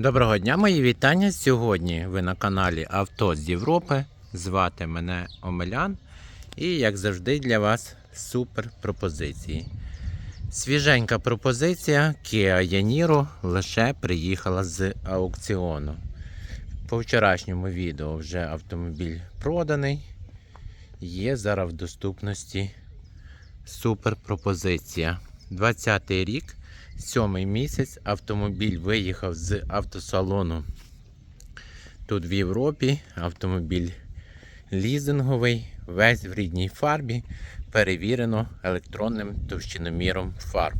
Доброго дня, мої вітання. Сьогодні ви на каналі Авто з Європи. Звати мене Омелян. І, як завжди, для вас супер пропозиції. Свіженька пропозиція Kia Yaniro лише приїхала з аукціону. По вчорашньому відео вже автомобіль проданий. Є зараз в доступності супер пропозиція. 20 рік. Сьомий місяць автомобіль виїхав з автосалону. Тут в Європі автомобіль лізинговий, весь в рідній фарбі, перевірено електронним товщиноміром фарб.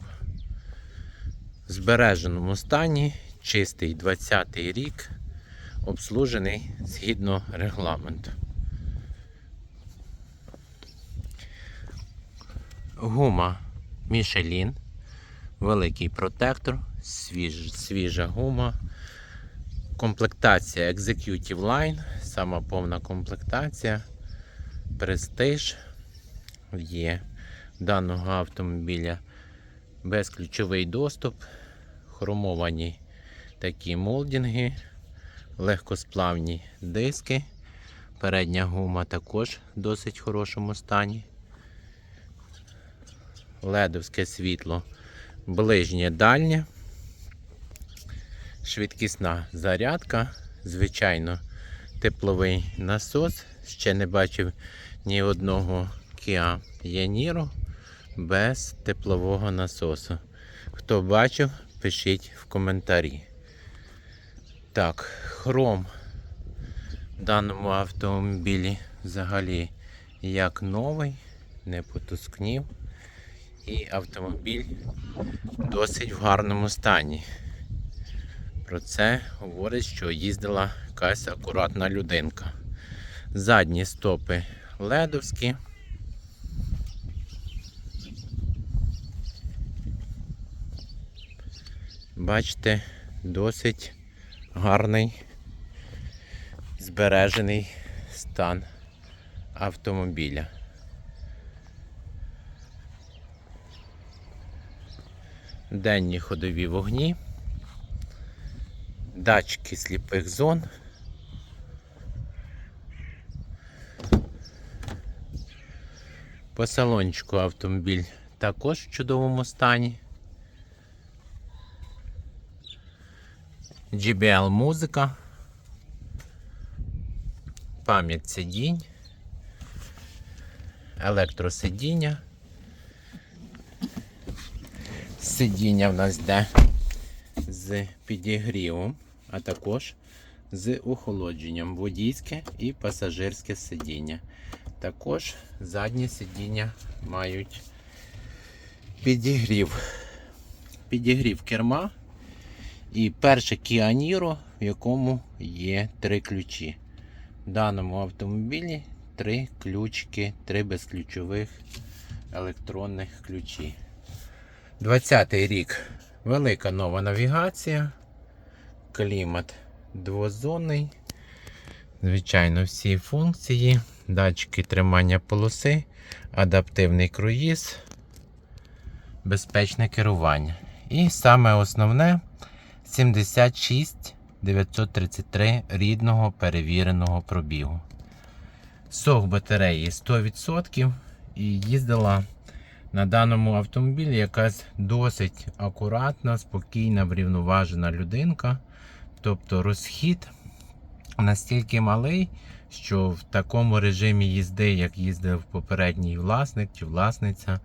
В збереженому стані, чистий 20-й рік, обслужений згідно регламенту. Гума Мішелін. Великий протектор, свіж, свіжа гума. Комплектація Executive Line, сама повна комплектація. Престиж є даного автомобіля безключовий доступ, хромовані такі молдинги, легкосплавні диски. Передня гума також в досить хорошому стані. Ледовське світло ближнє дальнє, швидкісна зарядка, звичайно, тепловий насос. Ще не бачив ні одного Kia Yaniro без теплового насосу. Хто бачив, пишіть в коментарі. Так, хром в даному автомобілі взагалі як новий, не потускнів. І автомобіль досить в гарному стані. Про це говорить, що їздила якась акуратна людинка. Задні стопи ледовські. Бачите, досить гарний збережений стан автомобіля. Денні ходові вогні, датчики сліпих зон. По салончику автомобіль також в чудовому стані. GBL музика, пам'ять сидінь, електросидіння. Сидіння в нас йде з підігрівом, а також з охолодженням водійське і пасажирське сидіння. Також задні сидіння мають підігрів. Підігрів керма і перше Niro, в якому є три ключі. В даному автомобілі три ключики, три безключових електронних ключі. 20-й рік велика нова навігація, клімат двозонний. Звичайно, всі функції, датчики тримання полоси, адаптивний круїз, безпечне керування. І саме основне 76 933 рідного перевіреного пробігу. Сох батареї 100% і їздила на даному автомобілі якась досить акуратна, спокійна, врівноважена людинка. Тобто розхід настільки малий, що в такому режимі їзди, як їздив попередній власник чи власниця,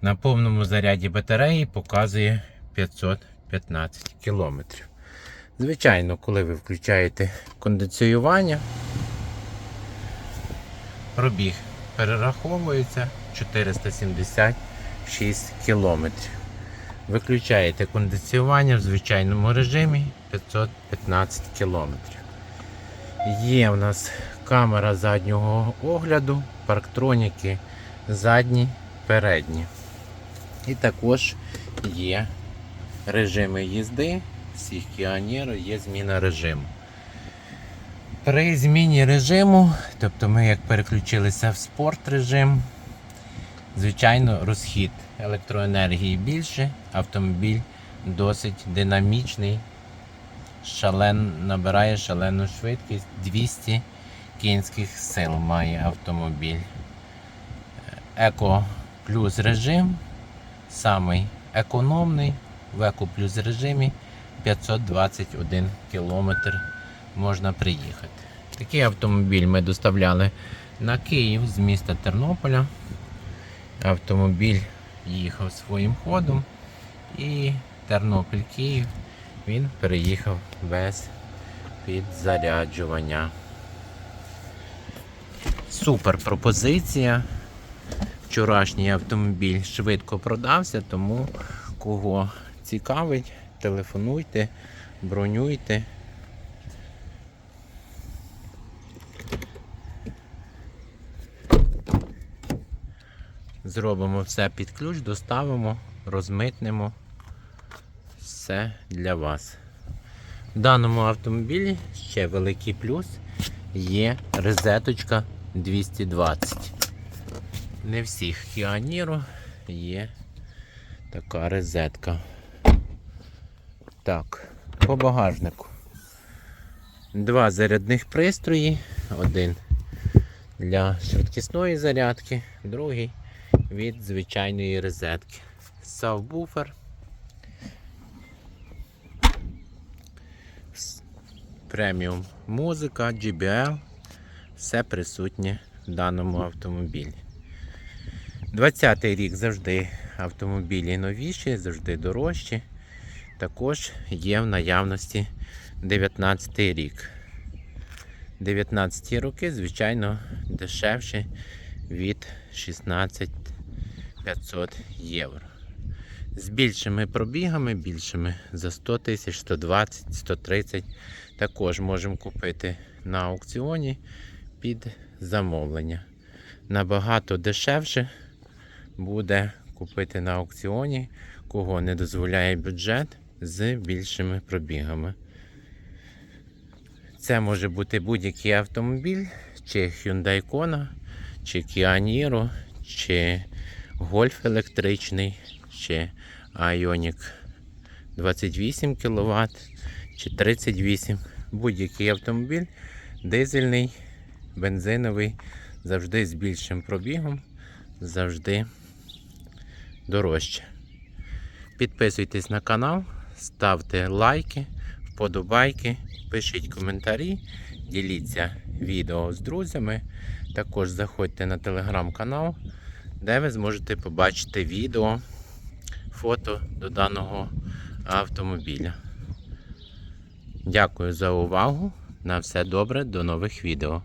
на повному заряді батареї показує 515 км. Звичайно, коли ви включаєте кондиціювання, пробіг перераховується 476 км. Виключаєте кондиціювання в звичайному режимі 515 км. Є в нас камера заднього огляду, парктроніки задні, передні. І також є режими їзди. Всіх Кіанєро є зміна режиму. При зміні режиму, тобто ми як переключилися в спорт режим, звичайно, розхід електроенергії більше, автомобіль досить динамічний шален, набирає шалену швидкість 200 кінських сил має автомобіль. Еко плюс режим, самий економний в еко плюс режимі 521 кілометр можна приїхати. Такий автомобіль ми доставляли на Київ з міста Тернополя. Автомобіль їхав своїм ходом і Тернопіль-Київ він переїхав без підзаряджування. Супер пропозиція. Вчорашній автомобіль швидко продався, тому кого цікавить, телефонуйте, бронюйте. Зробимо все під ключ, доставимо, розмитнемо. Все для вас. В даному автомобілі ще великий плюс є розеточка 220. Не всіх Kia Niro є така розетка. Так, по багажнику. Два зарядних пристрої. Один для швидкісної зарядки, другий від звичайної розетки. Сабвуфер. С- Преміум музика, GBL. Все присутнє в даному автомобілі. 20-й рік завжди автомобілі новіші, завжди дорожчі. Також є в наявності 19 й рік. 19 роки, звичайно, дешевші від 16 500 євро. З більшими пробігами, більшими за 100 тисяч, 120, 130 також можемо купити на аукціоні під замовлення. Набагато дешевше буде купити на аукціоні, кого не дозволяє бюджет з більшими пробігами. Це може бути будь-який автомобіль, чи Hyundai Kona, чи Kia Niro, чи Golf електричний, чи Ioniq 28 кВт, чи 38 Будь-який автомобіль, дизельний, бензиновий, завжди з більшим пробігом, завжди дорожче. Підписуйтесь на канал, ставте лайки, вподобайки, пишіть коментарі, діліться відео з друзями. Також заходьте на телеграм-канал, де ви зможете побачити відео, фото до даного автомобіля. Дякую за увагу. На все добре, до нових відео.